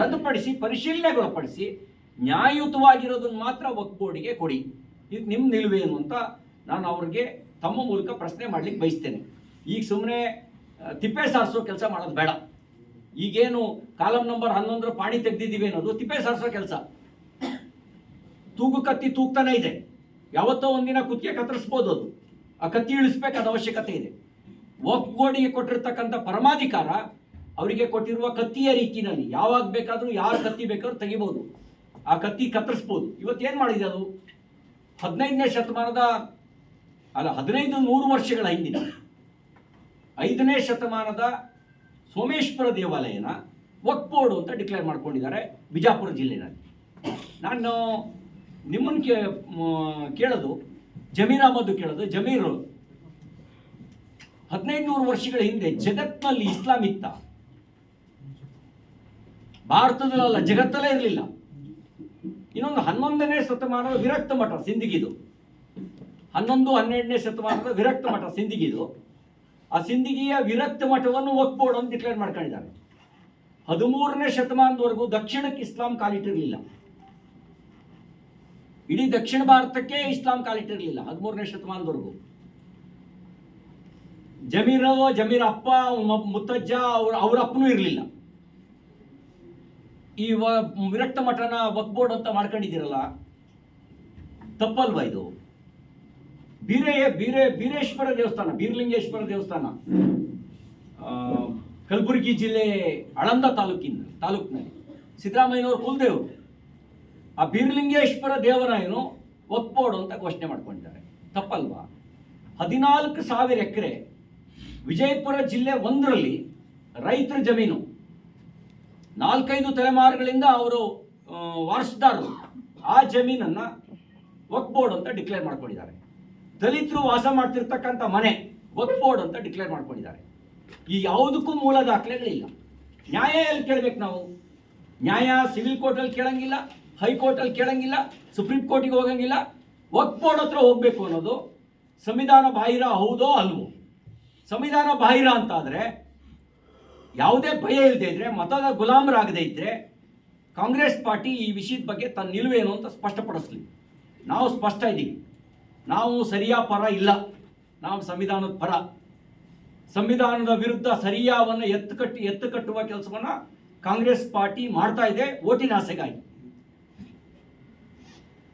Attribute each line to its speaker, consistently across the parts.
Speaker 1: ರದ್ದುಪಡಿಸಿ, ಪರಿಶೀಲನೆಗೊಳಪಡಿಸಿ, ನ್ಯಾಯಯುತವಾಗಿರೋದನ್ನು ಮಾತ್ರ ವಕ್ ಕೊಡಿ. ಇದು ನಿಮ್ಮ ನಿಲುವೇನು ಅಂತ ನಾನು ಅವ್ರಿಗೆ ತಮ್ಮ ಮೂಲಕ ಪ್ರಶ್ನೆ ಮಾಡ್ಲಿಕ್ಕೆ ಬಯಸ್ತೇನೆ. ಈಗ ಸುಮ್ಮನೆ ತಿಪ್ಪೆ ಸಾರಿಸೋ ಕೆಲಸ ಮಾಡೋದು ಬೇಡ. ಈಗೇನು ಕಾಲಂ ನಂಬರ್ ಹನ್ನೊಂದರ ಪಾಣಿ ತೆಗೆದಿದ್ದೀವಿ ಅನ್ನೋದು ತಿಪ್ಪೆ ಸಾರಿಸೋ ಕೆಲಸ. ತೂಗು ಕತ್ತಿ ತೂಗ್ತಾನೆ ಇದೆ. ಯಾವತ್ತೋ ಒಂದಿನ ಕುತ್ತಿಗೆ ಕತ್ತರಿಸ್ಬೋದು ಅದು. ಆ ಕತ್ತಿ ಇಳಿಸ್ಬೇಕಾದ ಅವಶ್ಯಕತೆ ಇದೆ. ಒಕ್ಕೋಡಿಗೆ ಕೊಟ್ಟಿರ್ತಕ್ಕಂಥ ಪರಮಾಧಿಕಾರ ಅವರಿಗೆ ಕೊಟ್ಟಿರುವ ಕತ್ತಿಯ ರೀತಿಯಲ್ಲಿ ಯಾವಾಗ ಬೇಕಾದರೂ ಯಾರು ಕತ್ತಿ ಬೇಕಾದ್ರೂ ತೆಗಿಬೋದು. ಆ ಕತ್ತಿ ಕತ್ತರಿಸ್ಬೋದು. ಇವತ್ತೇನು ಮಾಡಿದೆ ಅದು? ಹದಿನೈದನೇ ಶತಮಾನದ ಅಲ್ಲ, ಹದಿನೈದು ನೂರು ವರ್ಷಗಳ ಹಿಂದಿನ, ಐದನೇ ಶತಮಾನದ ಸೋಮೇಶ್ವರ ದೇವಾಲಯನ ಬೋರ್ಡ್ ಅಂತ ಡಿಕ್ಲೇರ್ ಮಾಡ್ಕೊಂಡಿದ್ದಾರೆ ಬಿಜಾಪುರ ಜಿಲ್ಲೆನಲ್ಲಿ. ನಾನು ನಿಮ್ಮನ್ನು ಕೇ ಕೇಳೋದು, ಜಮೀರ್ ಅಹಮದ್ ಕೇಳೋದು, ಜಮೀರ್ ಹದಿನೈದು ನೂರು ವರ್ಷಗಳ ಹಿಂದೆ ಜಗತ್ನಲ್ಲಿ ಇಸ್ಲಾಂ ಇತ್ತ. ಭಾರತದಲ್ಲ ಜಗತ್ತಲ್ಲೇ ಇರಲಿಲ್ಲ. ಇನ್ನೊಂದು ಹನ್ನೊಂದನೇ ಶತಮಾನದ ವಿರಕ್ತ ಮಠ ಸಿಂಧಿಗಿದು ಹನ್ನೊಂದು, ಹನ್ನೆರಡನೇ ಶತಮಾನದ ವಿರಕ್ತ ಮಠ ಸಿಂಧಿಗಿದು ಆ ಸಿಂಧಿಗಿಯ ವಿರಕ್ತ ಮಠವನ್ನು ವಕ್ಫ್ ಬೋರ್ಡ್ ಅಂತ ಡಿಕ್ಲೇರ್ ಮಾಡ್ಕೊಂಡಿದ್ದಾರೆ. ಹದಿಮೂರನೇ ಶತಮಾನದವರೆಗೂ ದಕ್ಷಿಣಕ್ಕೆ ಇಸ್ಲಾಂ ಕಾಲಿಟ್ಟಿರಲಿಲ್ಲ. ಇಡೀ ದಕ್ಷಿಣ ಭಾರತಕ್ಕೆ ಇಸ್ಲಾಂ ಕಾಲಿಟ್ಟಿರಲಿಲ್ಲ ಹದಿಮೂರನೇ ಶತಮಾನದವರೆಗೂ. ಜಮೀರ ಜಮೀರ್ ಅಪ್ಪ ಅವ್ನ್ ಮ- ಮುತ್ತಜ್ಜ, ಅವ್ರ ಅವ್ರ ಅಪ್ಪನೂ ಇರಲಿಲ್ಲ. ಈ ವಿರಕ್ತ ಮಠನ ವಕ್ ಬೋರ್ಡ್ ಅಂತ ಮಾಡ್ಕೊಂಡಿದ್ದೀರಲ್ಲ? ತಪ್ಪಲ್ವಾ ಇದು? ಬೀರೆ ಬೀರೆ ಬೀರೇಶ್ವರ ದೇವಸ್ಥಾನ, ಬೀರಲಿಂಗೇಶ್ವರ ದೇವಸ್ಥಾನ. ಕಲಬುರಗಿ ಜಿಲ್ಲೆ ಆಳಂದ ತಾಲೂಕಿನ ತಾಲೂಕಿನಲ್ಲಿ. ಸಿದ್ದರಾಮಯ್ಯನವರು ಕುಲದೇವರು. ಆ ಬೀರಲಿಂಗೇಶ್ವರ ದೇವರಾಯನು ಏನು ಬೋರ್ಡ್ ಅಂತ ಘೋಷಣೆ ಮಾಡ್ಕೊಂಡಿದ್ದಾರೆ. ತಪ್ಪಲ್ವಾ? ಹದಿನಾಲ್ಕು ಸಾವಿರ ಎಕರೆ ವಿಜಯಪುರ ಜಿಲ್ಲೆ ಒಂದರಲ್ಲಿ ರೈತರ ಜಮೀನು. ನಾಲ್ಕೈದು ತಲೆಮಾರುಗಳಿಂದ ಅವರು ವಾರಸುದಾರರು. ಆ ಜಮೀನನ್ನ ವಕ್ ಬೋರ್ಡ್ ಅಂತ ಡಿಕ್ಲೇರ್ ಮಾಡ್ಕೊಂಡಿದ್ದಾರೆ. ದಲಿತರು ವಾಸ ಮಾಡ್ತಿರ್ತಕ್ಕಂಥ ಮನೆ ವಕ್ ಬೋರ್ಡ್ ಅಂತ ಡಿಕ್ಲೇರ್ ಮಾಡ್ಕೊಂಡಿದ್ದಾರೆ. ಈ ಯಾವುದಕ್ಕೂ ಮೂಲ ದಾಖಲೆಗಳಿಲ್ಲ ನ್ಯಾಯ ಎಲ್ಲಿ ಕೇಳಬೇಕು ನಾವು? ನ್ಯಾಯ ಸಿವಿಲ್ ಕೋರ್ಟಲ್ಲಿ ಕೇಳಂಗಿಲ್ಲ, ಹೈಕೋರ್ಟಲ್ಲಿ ಕೇಳಂಗಿಲ್ಲ, ಸುಪ್ರೀಂ ಕೋರ್ಟಿಗೆ ಹೋಗಂಗಿಲ್ಲ. ವಕ್ ಬೋರ್ಡ್ ಹತ್ರ ಹೋಗಬೇಕು ಅನ್ನೋದು ಸಂವಿಧಾನ ಬಾಹಿರ ಹೌದೋ ಅಲ್ವೋ? ಸಂವಿಧಾನ ಬಾಹಿರ ಅಂತಾದರೆ ಯಾವುದೇ ಭಯ ಇಲ್ಲದೆ ಇದ್ರೆ, ಮತದ ಗುಲಾಮರಾಗದೇ ಇದ್ರೆ, ಕಾಂಗ್ರೆಸ್ ಪಾರ್ಟಿ ಈ ವಿಷಯದ ಬಗ್ಗೆ ತನ್ನ ನಿಲುವೇನು ಅಂತ ಸ್ಪಷ್ಟಪಡಿಸ್ಲಿ. ನಾವು ಸ್ಪಷ್ಟ ಇದ್ದೀವಿ ನಾವು ಸರಿಯಾ ಪರ ಇಲ್ಲ. ನಾವು ಸಂವಿಧಾನದ ಪರ. ಸಂವಿಧಾನದ ವಿರುದ್ಧ ಸರಿಯಾವನ್ನು ಎತ್ತು ಕಟ್ಟಿ, ಎತ್ತು ಕಟ್ಟುವ ಕೆಲಸವನ್ನು ಕಾಂಗ್ರೆಸ್ ಪಾರ್ಟಿ ಮಾಡ್ತಾ ಇದೆ ಓಟಿನ ಆಸೆಗಾಗಿ.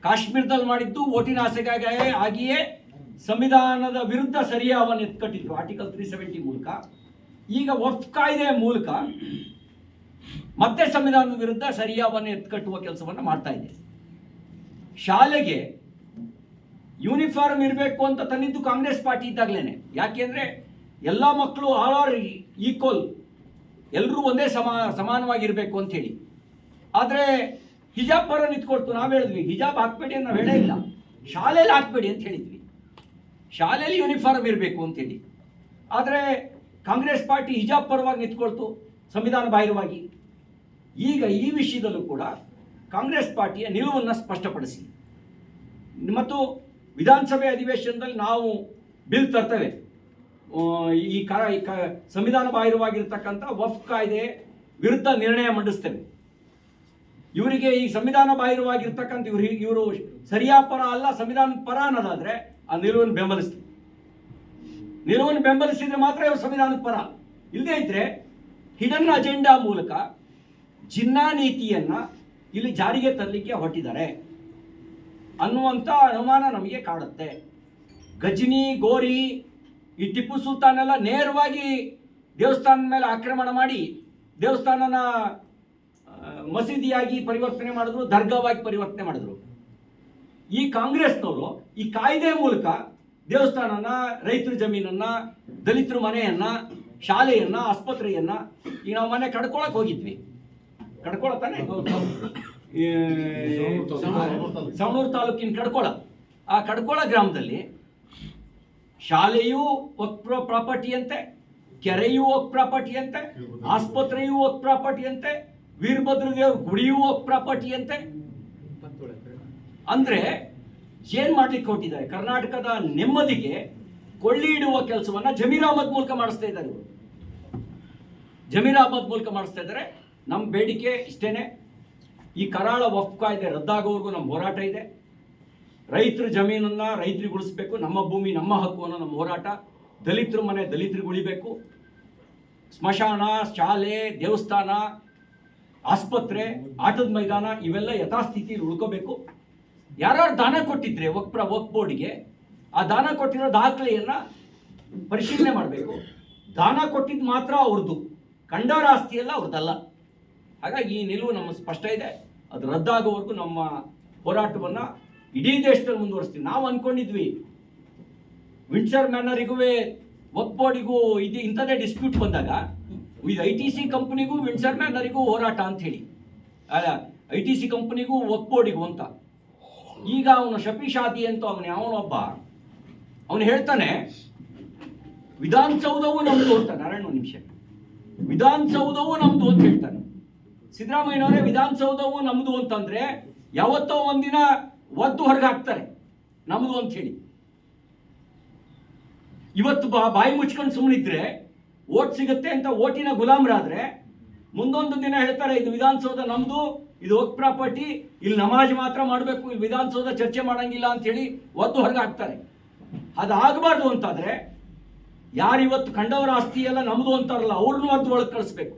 Speaker 1: ಕಾಶ್ಮೀರದಲ್ಲಿ ಮಾಡಿದ್ದು ಓಟಿನ ಆಸೆಗಾಗಿ ಆಗಿಯೇ ಸಂವಿಧಾನದ ವಿರುದ್ಧ ಸರಿಯಾವನ್ನು ಎತ್ಕಟ್ಟಿದ್ರು. ಆರ್ಟಿಕಲ್ ತ್ರೀ ಸೆವೆಂಟಿ ಮೂಲಕ ಈಗ ಒಫ್ ಕಾಯ್ದೆಯ ಮೂಲಕ ಮತ್ತೆ ಸಂವಿಧಾನದ ವಿರುದ್ಧ ಸರಿಯಾವನ್ನು ಎತ್ಕಟ್ಟುವ ಕೆಲಸವನ್ನು ಮಾಡ್ತಾ ಇದೆ. ಶಾಲೆಗೆ ಯೂನಿಫಾರ್ಮ್ ಇರಬೇಕು ಅಂತ ತಂದಿದ್ದು ಕಾಂಗ್ರೆಸ್ ಪಾರ್ಟಿ ಇದ್ದಾಗಲೇ ಯಾಕೆಂದ್ರೆ ಎಲ್ಲ ಮಕ್ಕಳು ಆಲ್ ಆರ್ ಈಕ್ವಲ್. ಎಲ್ಲರೂ ಒಂದೇ ಸಮ, ಸಮಾನವಾಗಿರಬೇಕು ಅಂತ ಹೇಳಿ. ಆದರೆ ಹಿಜಾಬ್ ಬರೋ ನಿಂತ್ಕೊಡ್ತು ನಾವು ಹೇಳಿದ್ವಿ, ಹಿಜಾಬ್ ಹಾಕ್ಬೇಡಿ ಅಂತ ಹೇಳೇ ಇಲ್ಲ. ಶಾಲೆಯಲ್ಲಿ ಹಾಕ್ಬೇಡಿ ಅಂತ ಹೇಳಿದ್ವಿ. ಶಾಲೆಯಲ್ಲಿ ಯೂನಿಫಾರ್ಮ್ ಇರಬೇಕು ಅಂತೇಳಿ ಆದರೆ ಕಾಂಗ್ರೆಸ್ ಪಾರ್ಟಿ ಹಿಜಾಬ್ ಪರವಾಗಿ ನಿಂತ್ಕೊಳ್ತು ಸಂವಿಧಾನ ಬಾಹಿರವಾಗಿ ಈಗ ಈ ವಿಷಯದಲ್ಲೂ ಕೂಡ ಕಾಂಗ್ರೆಸ್ ಪಾರ್ಟಿಯ ನಿಲುವನ್ನು ಸ್ಪಷ್ಟಪಡಿಸಿ. ಮತ್ತು ವಿಧಾನಸಭೆ ಅಧಿವೇಶನದಲ್ಲಿ ನಾವು ಬಿಲ್ ತರ್ತೇವೆ. ಈ ಕ ಸಂವಿಧಾನ ಬಾಹಿರವಾಗಿರ್ತಕ್ಕಂಥ ವಫ್ ಕಾಯ್ದೆ ವಿರುದ್ಧ ನಿರ್ಣಯ ಮಂಡಿಸ್ತೇವೆ. ಇವರಿಗೆ ಈ ಸಂವಿಧಾನ ಬಾಹಿರವಾಗಿರ್ತಕ್ಕಂಥ ಇವರು ಇವರು ಸರಿಯಾ ಪರ ಅಲ್ಲ ಸಂವಿಧಾನ ಪರ ಅನ್ನೋದಾದರೆ ಆ ನಿಲುವನ್ನು ಬೆಂಬಲಿಸ್ತೀವಿ. ನಿಲುವನ್ನು ಬೆಂಬಲಿಸಿದ್ರೆ ಮಾತ್ರ ಇವರು ಸಂವಿಧಾನದ ಪರ. ಇಲ್ಲದೇ ಇದ್ರೆ ಹಿಡನ್ ಅಜೆಂಡಾ ಮೂಲಕ ಜಿನ್ನಾ ನೀತಿಯನ್ನ ಇಲ್ಲಿ ಜಾರಿಗೆ ತರಲಿಕ್ಕೆ ಹೊರಟಿದ್ದಾರೆ. ಅನ್ನುವಂಥ ಅನುಮಾನ ನಮಗೆ ಕಾಡುತ್ತೆ. ಗಜನಿ, ಗೋರಿ ಈ ಟಿಪ್ಪು ಸುಲ್ತಾನ್ ಎಲ್ಲ ನೇರವಾಗಿ ದೇವಸ್ಥಾನದ ಮೇಲೆ ಆಕ್ರಮಣ ಮಾಡಿ ದೇವಸ್ಥಾನನ ಮಸೀದಿಯಾಗಿ ಪರಿವರ್ತನೆ ಮಾಡಿದ್ರು, ದರ್ಗಾವಾಗಿ ಪರಿವರ್ತನೆ ಮಾಡಿದ್ರು. ಈ ಕಾಂಗ್ರೆಸ್ನವರು ಈ ಕಾಯ್ದೆ ಮೂಲಕ ದೇವಸ್ಥಾನನ ರೈತರ ಜಮೀನನ್ನ, ದಲಿತರ ಮನೆಯನ್ನ, ಶಾಲೆಯನ್ನ, ಆಸ್ಪತ್ರೆಯನ್ನ ಈಗ ನಾವು ಮನೆ ಕಡ್ಕೊಳಕ್ಕೆ ಹೋಗಿದ್ವಿ. ಕಡ್ಕೊಳತಾನೆ ಸವಣೂರು ತಾಲೂಕಿನ ಕಡ್ಕೊಳ. ಆ ಕಡ್ಕೊಳ ಗ್ರಾಮದಲ್ಲಿ ಶಾಲೆಯೂ ಒಕ್ ಪ್ರಾಪರ್ಟಿ ಅಂತೆ ಕೆರೆಯೂ ಒಕ್ ಪ್ರಾಪರ್ಟಿ ಅಂತೆ ಆಸ್ಪತ್ರೆಯೂ ಒಕ್ ಪ್ರಾಪರ್ಟಿ ಅಂತೆ ವೀರಭದ್ರ ದೇವ್ರ ಗುಡಿಯೂ ಒಕ್ ಪ್ರಾಪರ್ಟಿ ಅಂದರೆ ಅಂದ್ರೆ ಏನ್ ಮಾಡ್ಲಿಕ್ಕೆ ಕೊಟ್ಟಿದ್ದಾರೆ ಕರ್ನಾಟಕದ ನೆಮ್ಮದಿಗೆ ಕೊಳ್ಳಿ ಇಡುವ ಕೆಲಸವನ್ನ ಜಮೀರ್ ಅಹಮದ್ ಮೂಲಕ ಮಾಡಿಸ್ತಾ ಇದ್ದಾರೆ ಇವರು. ಜಮೀರ್ ಅಹಮದ್ ಮೂಲಕ ಮಾಡಿಸ್ತಾ ಇದ್ದಾರೆ. ನಮ್ಮ ಬೇಡಿಕೆ ಇಷ್ಟೇನೆ. ಈ ಕರಾಳ ವಫ್ ಕಾಯ್ದೆ ರದ್ದಾಗೋವರೆಗೂ ನಮ್ಮ ಹೋರಾಟ ಇದೆ. ರೈತರ ಜಮೀನನ್ನ ರೈತರಿಗೆ ಉಳಿಸ್ಬೇಕು. ನಮ್ಮ ಭೂಮಿ, ನಮ್ಮ ಹಕ್ಕು ಅನ್ನೋ ನಮ್ಮ ಹೋರಾಟ. ದಲಿತರ ಮನೆ ದಲಿತರಿಗೆ ಉಳಿಬೇಕು. ಸ್ಮಶಾನ, ಶಾಲೆ, ದೇವಸ್ಥಾನ, ಆಸ್ಪತ್ರೆ, ಆಟದ ಮೈದಾನ ಇವೆಲ್ಲ ಯಥಾಸ್ಥಿತಿಯಲ್ಲಿ ಉಳ್ಕೋಬೇಕು. ಯಾರ್ಯಾರು ದಾನ ಕೊಟ್ಟಿದ್ರೆ ವಕ್ಪ್ರ ವಕ್ ಬೋರ್ಡ್ಗೆ ಆ ದಾನ ಕೊಟ್ಟಿರೋ ದಾಖಲೆಯನ್ನ ಪರಿಶೀಲನೆ ಮಾಡಬೇಕು. ದಾನ ಕೊಟ್ಟಿದ್ದು ಮಾತ್ರ ಅವ್ರದ್ದು ಕಂಡವರ ಆಸ್ತಿ ಎಲ್ಲ ಅವ್ರದ್ದಲ್ಲ ಹಾಗಾಗಿ ಈ ನಿಲುವು ನಮ್ಮ ಸ್ಪಷ್ಟ ಇದೆ. ಅದು ರದ್ದಾಗೋವರೆಗೂ ನಮ್ಮ ಹೋರಾಟವನ್ನ ಇಡೀ ದೇಶದಲ್ಲಿ ಮುಂದುವರಿಸ್ತೀವಿ. ನಾವು ಅನ್ಕೊಂಡಿದ್ವಿ ವಿಂಡ್ಸರ್ ಮ್ಯಾನರಿಗೂ ವಕ್ ಬೋರ್ಡಿಗೂ ಇದು ಇಂಥದ್ದೇ ಡಿಸ್ಪ್ಯೂಟ್ ಬಂದಾಗ ಇದು ಐ ಟಿ ಸಿ ಕಂಪ್ನಿಗೂ ವಿಂಡ್ಸರ್ ಮ್ಯಾನರಿಗೂ ಹೋರಾಟ ಅಂತ ಹೇಳಿ. ಐ ಟಿ ಸಿ ಕಂಪ್ನಿಗೂ ವಕ್ ಬೋರ್ಡಿಗೂ ಅಂತ. ಈಗ ಅವನು ಶಪಿಶಾದಿ ಅಂತ ಅವನು ಯಾವನೊಬ್ಬ ಅವನು ಹೇಳ್ತಾನೆ ವಿಧಾನಸೌಧವು ನಮ್ದು ಅಂತ. ನಾರಾಯಣ ನಿಮಿಷ. ವಿಧಾನಸೌಧವು ನಮ್ದು ಅಂತ ಹೇಳ್ತಾನೆ. ಸಿದ್ದರಾಮಯ್ಯನವರೇ ವಿಧಾನಸೌಧವು ನಮ್ದು ಅಂತಂದ್ರೆ ಯಾವತ್ತೋ ಒಂದಿನ ಒದ್ದು ಹೊರಗೆ ಹಾಕ್ತಾರೆ. ನಮ್ದು ಅಂತ ಹೇಳಿ. ಇವತ್ತು ಬಾ, ಬಾಯಿ ಮುಚ್ಕೊಂಡು ಸುಮ್ಮನಿದ್ರೆ ಓಟ್ ಸಿಗುತ್ತೆ ಅಂತ ಓಟಿನ ಗುಲಾಮರಾದ್ರೆ ಮುಂದೊಂದು ದಿನ ಹೇಳ್ತಾರೆ, ಇದು ವಿಧಾನಸೌಧ ನಮ್ದು ಇದು ವರ್ಕ್ ಪ್ರಾಪರ್ಟಿ, ಇಲ್ಲಿ ನಮಾಜ್ ಮಾತ್ರ ಮಾಡಬೇಕು, ಇಲ್ಲಿ ವಿಧಾನಸೌಧ ಚರ್ಚೆ ಮಾಡಂಗಿಲ್ಲ ಅಂತ ಹೇಳಿ ಒದ್ದು ಹೊರಗೆ ಹಾಕ್ತಾರೆ. ಅದಾಗಬಾರ್ದು ಅಂತಾದ್ರೆ ಯಾರು ಇವತ್ತು ಕಂಡವರ ಆಸ್ತಿ ಎಲ್ಲ ನಮ್ದು ಅಂತಾರಲ್ಲ, ಅವ್ರನ್ನೂ ಒದ್ದು ಒಳಗೆ ಕಳಿಸ್ಬೇಕು.